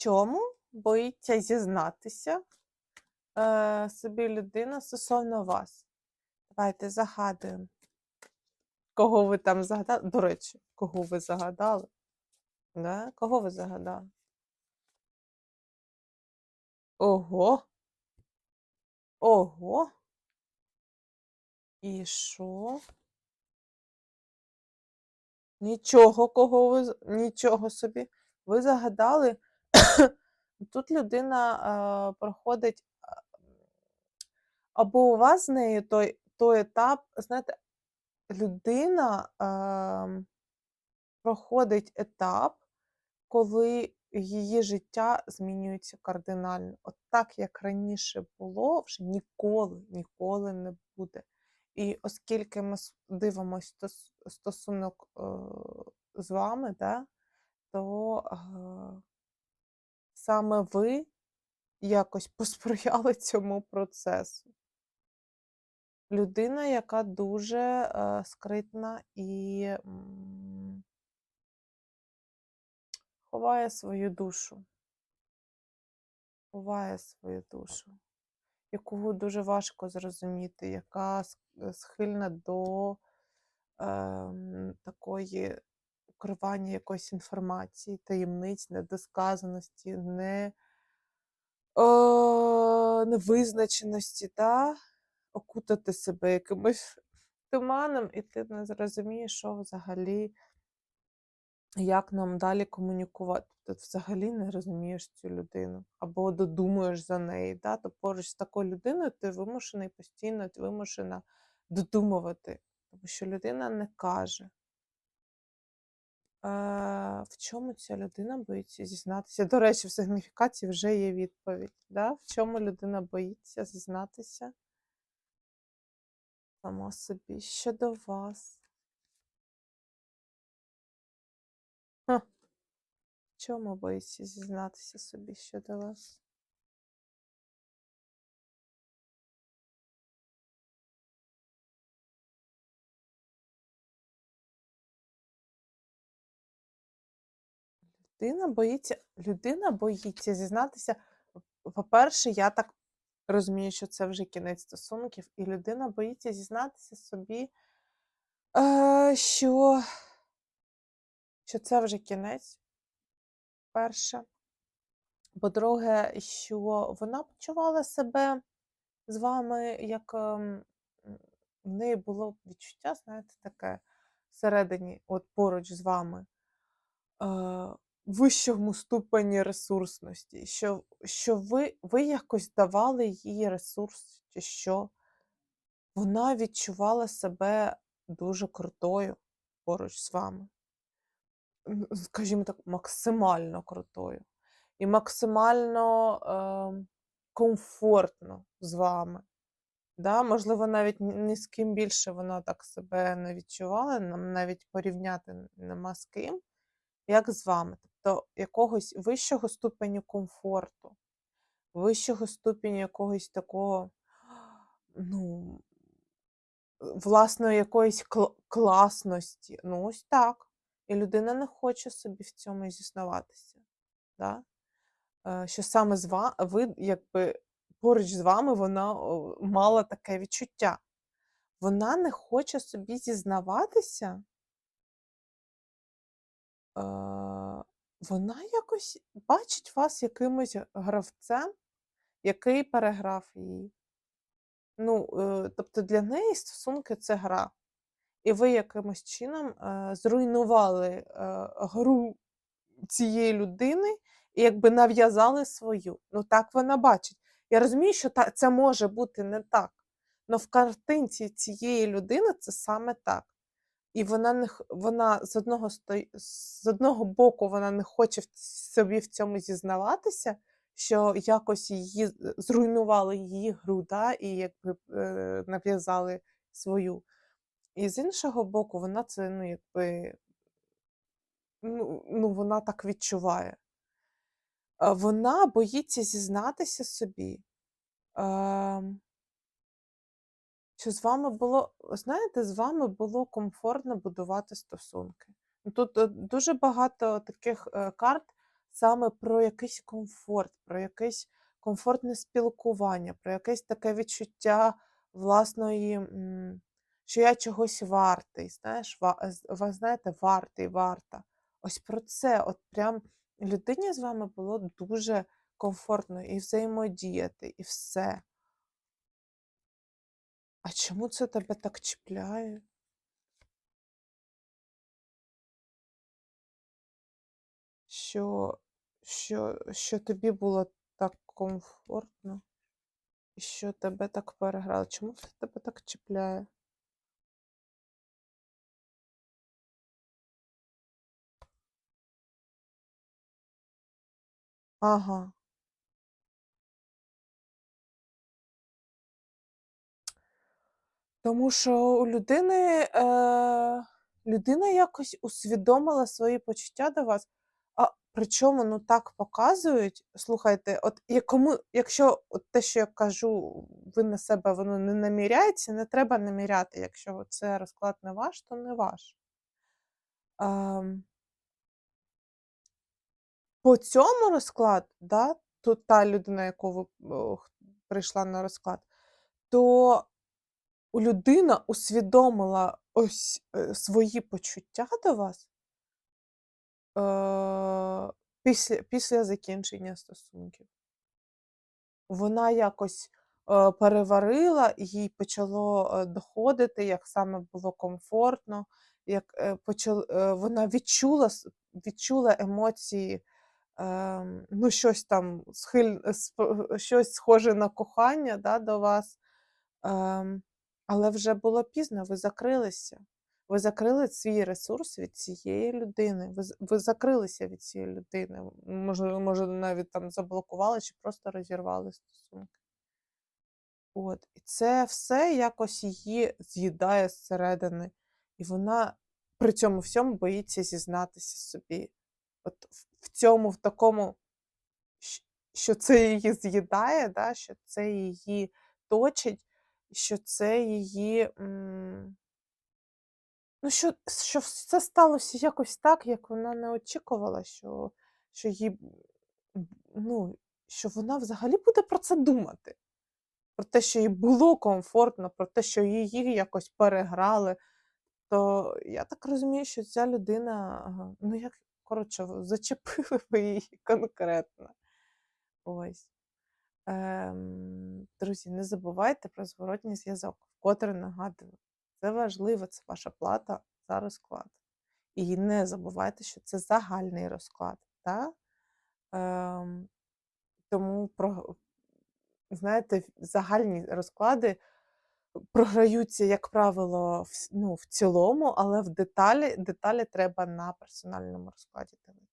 чому боїться зізнатися е, собі людина стосовно вас? Давайте загадуємо. Кого ви там загадали? До речі, кого ви загадали? Да? Кого ви загадали? Ого. Ого. І що? Нічого, кого ви нічого собі. Ви загадали. Тут людина проходить або у вас з нею той, той етап, знаєте, людина е, проходить етап, коли її життя змінюється кардинально. От так, як раніше було, вже ніколи, ніколи не буде. І оскільки ми дивимося стосунок е, з вами, да, то е, саме ви якось посприяли цьому процесу. Людина, яка дуже е, скритна і ховає свою душу, ховає свою душу, яку дуже важко зрозуміти, яка е, схильна до ем, такої укривання якоїсь інформації, таємниць, недосказаності, не, е, невизначеності, та? окутати себе якимось туманом, і ти не зрозумієш, що взагалі, як нам далі комунікувати. Ти взагалі не розумієш цю людину або додумуєш за неї. Да? То поруч з такою людиною ти вимушений постійно, ти вимушена додумувати, тому що людина не каже. В чому ця людина боїться зізнатися? До речі, в сигніфікації вже є відповідь. Да? В чому людина боїться зізнатися сама собі щодо вас? Ха. В чому боїться зізнатися собі щодо вас? Людина боїться, людина боїться зізнатися. По-перше, я так розумію, що це вже кінець стосунків, і людина боїться зізнатися собі, е, що, що це вже кінець, перше. По-друге, що вона почувала себе з вами, як ем, в неї було відчуття, знаєте, таке всередині, от поруч з вами, е, вищому ступені ресурсності, що, що ви, ви якось давали їй ресурс, чи що вона відчувала себе дуже крутою поруч з вами. Скажімо так, максимально крутою. І максимально е, комфортно з вами. Да? Можливо, навіть ні з ким більше вона так себе не відчувала, нам навіть порівняти нема з ким, як з вами. Тобто якогось вищого ступеню комфорту, вищого ступеню якогось такого, ну, власної якоїсь кл- класності. Ну, ось так. І людина не хоче собі в цьому зізнаватися. Да? Е, Що саме з ва- ви, якби поруч з вами вона мала таке відчуття. Вона не хоче собі зізнаватися. Вона якось бачить вас якимось гравцем, який переграв її. Ну, е, тобто для неї стосунки це гра. І ви якимось чином е, зруйнували е, гру цієї людини і якби нав'язали свою. Ну так вона бачить. Я розумію, що це може бути не так. але в картинці цієї людини це саме так. І вона не вона з одного з одного боку вона не хоче собі в цьому зізнаватися, що якось її зруйнували її гру, да, і якби е, нав'язали свою. І з іншого боку, вона це, ну, якби, ну, ну, вона так відчуває. Е, Вона боїться зізнатися собі, ем, що з вами було, знаєте, з вами було комфортно будувати стосунки. Ну, Тут е, дуже багато таких е, карт саме про якийсь комфорт, про якесь комфортне спілкування, про якесь таке відчуття власної, що я чогось вартий, знаєш, ви знаєте, вартий, варта. Ось про це. От прям людині з вами було дуже комфортно і взаємодіяти, і все. А чому це тебе так чіпляє? Що що що тобі було так комфортно, і що тебе так переграло? Чому це тебе так чіпляє? Ага. Тому що у людини, е, людина якось усвідомила свої почуття до вас, а причому, ну, так показують. Слухайте, от я кому якщо от те, що я кажу, ви на себе воно не наміряється, не треба наміряти. Якщо це розклад не ваш, то не ваш. Ам. По цьому розкладу, да, то та людина, яку ви о, прийшла на розклад, то людина усвідомила ось, е, свої почуття до вас е, після після закінчення стосунків. Вона якось, е, переварила, їй почало, е, доходити, як саме було комфортно, як, е, почал е, вона відчула відчула емоції, ем, ну, щось там схиль щось схоже на кохання, да, до вас. Ем, але вже було пізно, ви закрилися. Ви закрили свій ресурс від цієї людини. Ви ви закрилися від цієї людини. Можливо, може, навіть там заблокували чи просто розірвали стосунки. От. І це все якось її з'їдає зсередини. І вона при цьому всьому боїться зізнатися собі. От в цьому, в такому, що це її з'їдає, да, що це її точить, що це її, ну, що що все сталося якось так, як вона не очікувала, що що їй, ну, що вона взагалі буде про це думати. Про те, що їй було комфортно, про те, що її якось переграли. То я так розумію, що ця людина, ну, як коротше, зачепили ви її конкретно. Ось. Ем, друзі, не забувайте про зворотній зв'язок. Вкотре нагадую. Це важливо, це ваша плата за розклад. І не забувайте, що це загальний розклад, та? Ем, тому про знаєте, загальні розклади програються, як правило, в ну, в цілому, але в деталі деталі треба на персональному розкладі дивитися.